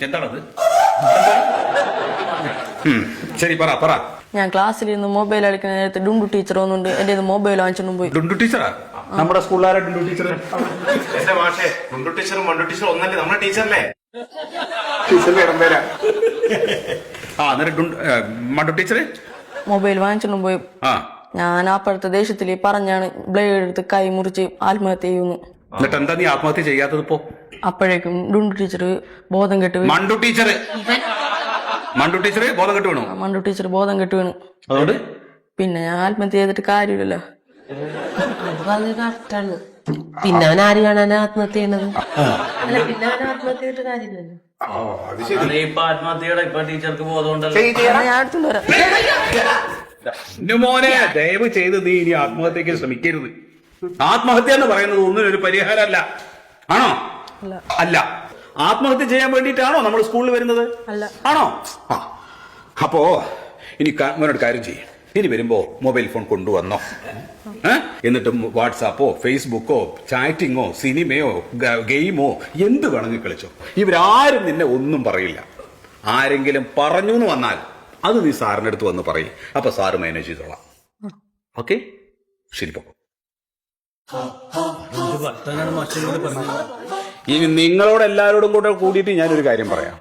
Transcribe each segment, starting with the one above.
എന്താണത്? ശരി പറ പറ. ഞാൻ ക്ലാസ്സിലിരുന്ന് മൊബൈൽ കളിക്കുന്ന നേരത്തെ ഡുണ്ടു ടീച്ചർ ഒന്നുണ്ട് എന്റെ മൊബൈൽ വാങ്ങിച്ചോണ്ടും പോയി. ഡുണ്ടു ടീച്ചറാ നമ്മുടെ സ്കൂളിലാരാ ഡുണ്ടു ടീച്ചർ എന്റെ മാഷേ ഡുണ്ടു ടീച്ചറും മണ്ടു ടീച്ചറും ഒന്നല്ലേ? നമ്മുടെ ടീച്ചറല്ലേ ടീച്ചറിന്റെ ഇടം പേരാ ആ എന്നിട്ട് മണ്ടു ടീച്ചറ് മൊബൈൽ വാങ്ങിച്ചോണ്ടും പോയി. ആ. ഞാൻ അപ്പുറത്തെ ദേഷ്യത്തിൽ പറഞ്ഞാണ് ബ്ലേഡ് എടുത്ത് കൈ മുറിച്ച് ആത്മഹത്യ ചെയ്യുന്നു. എന്നിട്ട് എന്താ നീ ആത്മഹത്യ ചെയ്യാത്തത് ഇപ്പോ? അപ്പോഴേക്കും ഡുണ്ടു ടീച്ചർ ബോധം കെട്ട് വീണു. മണ്ടു ടീച്ചർ മണ്ടു ടീച്ചർ ബോധം കെട്ട് വീണു? മണ്ടു ടീച്ചർ ബോധം കെട്ട് വീണു. അതുകൊണ്ട്? പിന്നെ ഞാൻ ആത്മഹത്യ ചെയ്തിട്ട് കാര്യമില്ലല്ലോ. അത് പറഞ്ഞത് കറക്റ്റാണ് പിന്നെ അവൻ ആര് കാണാനാ ആത്മഹത്യ ചെയ്യണത്? അല്ല പിന്നെ അവൻ ആത്മഹത്യ ചെയ്തിട്ട് കാര്യമില്ലല്ലോ. ഇപ്പൊ ആത്മഹത്യയുടെ ഇപ്പൊ ടീച്ചർക്ക് ബോധമുണ്ടല്ലോ. എന്നാ ഞാൻ എടുത്തോണ്ട് വരാം. എന്റെ മോനെ ദയവ് ചെയ്ത് നീ ഇനി ആത്മഹത്യക്ക് ശ്രമിക്കരുത്. ആത്മഹത്യ എന്ന് പറയുന്നത് ഒന്നിനൊരു ഒരു പരിഹാരമല്ല. ആണോ? അല്ല. ആത്മഹത്യ ചെയ്യാൻ വേണ്ടിട്ടാണോ നമ്മൾ സ്കൂളിൽ വരുന്നത്? അല്ല. ആണോ? ആ. അപ്പോ ഇനി മോനോട് കാര്യം ചെയ്യും. ഇനി വരുമ്പോ മൊബൈൽ ഫോൺ കൊണ്ടുവന്നോ. എന്നിട്ട് വാട്സാപ്പോ ഫേസ്ബുക്കോ ചാറ്റിങ്ങോ സിനിമയോ ഗെയിമോ എന്ത് വേണമെങ്കിൽ കളിച്ചോ. ഇവരാരും നിന്നെ ഒന്നും പറയില്ല. ആരെങ്കിലും പറഞ്ഞു എന്ന് വന്നാൽ അത് നീ സാറിന്റെ അടുത്ത് വന്ന് പറയും. അപ്പൊ സാറ് മാനേജ് ചെയ്തോളാം. ഓക്കെ? ശരി പോ. ഇനി നിങ്ങളോട് എല്ലാവരോടും കൂടെ കൂടിയിട്ട് ഞാനൊരു കാര്യം പറയാം.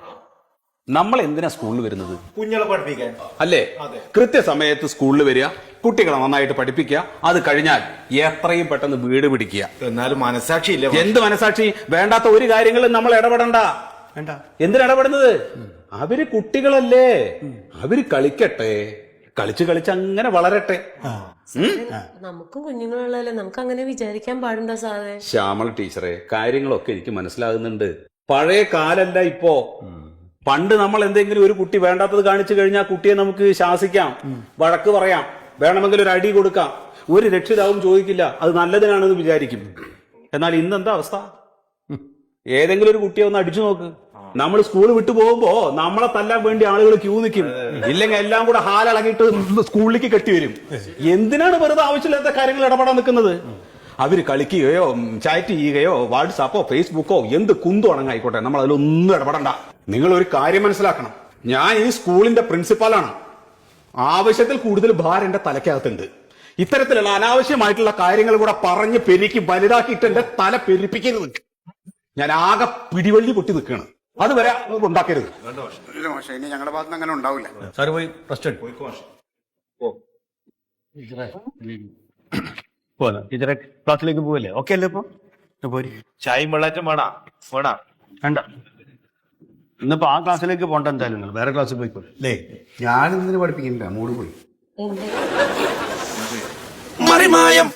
നമ്മൾ എന്തിനാ സ്കൂളിൽ വരുന്നത്? കുഞ്ഞുങ്ങളെ പഠിപ്പിക്കാൻ. അല്ലേ? കൃത്യസമയത്ത് സ്കൂളിൽ വരിക കുട്ടികളെ നന്നായിട്ട് പഠിപ്പിക്കുക അത് കഴിഞ്ഞാൽ എത്രയും പെട്ടെന്ന് വീട് പിടിക്കുക. എന്നാലും മനസാക്ഷി ഇല്ല എന്ത് മനസാക്ഷി വേണ്ടാത്ത ഒരു കാര്യങ്ങളും നമ്മൾ ഇടപെടണ്ട. വേണ്ട. എന്തിനിടപെടുന്നത് അവർ കുട്ടികളല്ലേ. അവർ കളിക്കട്ടെ. കളിച്ച് കളിച്ച് അങ്ങനെ വളരട്ടെ? നമുക്കും കുഞ്ഞുങ്ങളുള്ളല്ലേ നമുക്ക് അങ്ങനെ വിചാരിക്കാൻ പാടുണ്ടോ സാറേ? ശ്യാമൾ ടീച്ചറെ കാര്യങ്ങളൊക്കെ എനിക്ക് മനസ്സിലാകുന്നുണ്ട്. പഴയ കാലല്ല ഇപ്പോ. പണ്ട് നമ്മൾ എന്തെങ്കിലും ഒരു കുട്ടി വേണ്ടാത്തത് കാണിച്ചു കഴിഞ്ഞാൽ കുട്ടിയെ നമുക്ക് ശാസിക്കാം. വഴക്ക് പറയാം. വേണമെങ്കിൽ ഒരു അടി കൊടുക്കാം. ഒരു രക്ഷിതാവും ചോദിക്കില്ല. അത് നല്ലതിനാണെന്ന് വിചാരിക്കും. എന്നാൽ ഇന്നെന്താ അവസ്ഥ. ഏതെങ്കിലും ഒരു കുട്ടിയെ ഒന്ന് അടിച്ചു നോക്ക്. നമ്മൾ സ്കൂൾ വിട്ടു പോകുമ്പോ നമ്മളെ തല്ലാൻ വേണ്ടി ആളുകൾ ക്യൂ നിൽക്കും. ഇല്ലെങ്കിൽ എല്ലാം കൂടെ ഹാലളകിയിട്ട് സ്കൂളിലേക്ക് കെട്ടിവരും എന്തിനാണ് വെറുതെ ആവശ്യമില്ലാത്ത കാര്യങ്ങൾ ഇടപെടാൻ നിൽക്കുന്നത്? അവർ കളിക്കുകയോ ചാറ്റ് ചെയ്യുകയോ വാട്സാപ്പോ ഫേസ്ബുക്കോ എന്ത് കുന്തു ആയിക്കോട്ടെ നമ്മൾ അതിലൊന്നും ഇടപെടണ്ട. നിങ്ങൾ ഒരു കാര്യം മനസ്സിലാക്കണം. ഞാൻ ഈ സ്കൂളിന്റെ പ്രിൻസിപ്പാളാണ് ആവശ്യത്തിൽ കൂടുതൽ ഭാരം എന്റെ തലക്കകത്തുണ്ട് ഇത്തരത്തിലുള്ള അനാവശ്യമായിട്ടുള്ള കാര്യങ്ങൾ കൂടെ പറഞ്ഞ് പെരുക്കി വലുതാക്കിയിട്ട് എന്റെ തല പെരുപ്പിക്കരുത്. ഞാൻ ആകെ പിടിവള്ളി പൊട്ടി നിൽക്കുകയാണ്. അതുവരെ ഉണ്ടാക്കരുത്. ഇനി ഞങ്ങളുടെ ഭാഗത്ത് അങ്ങനെ ഉണ്ടാവില്ല. പോയി റെസ്റ്റ് ടീച്ചറെ ക്ലാസ്സിലേക്ക് പോവല്ലേ? ഓക്കെ അല്ലേ ഇപ്പൊ? പോരി. ചായയും വെള്ളാറ്റം വേണാ. വേണാ. വേണ്ട. ഇന്നിപ്പോ ആ ക്ലാസ്സിലേക്ക് പോണ്ട എന്തായാലും നിങ്ങൾ. വേറെ ക്ലാസ്സിൽ പോയിക്കോളൂ അല്ലേ ഞാൻ ഇന്നിന് പഠിപ്പിക്കുന്നില്ല. മൂട് പോയി. മറിമായം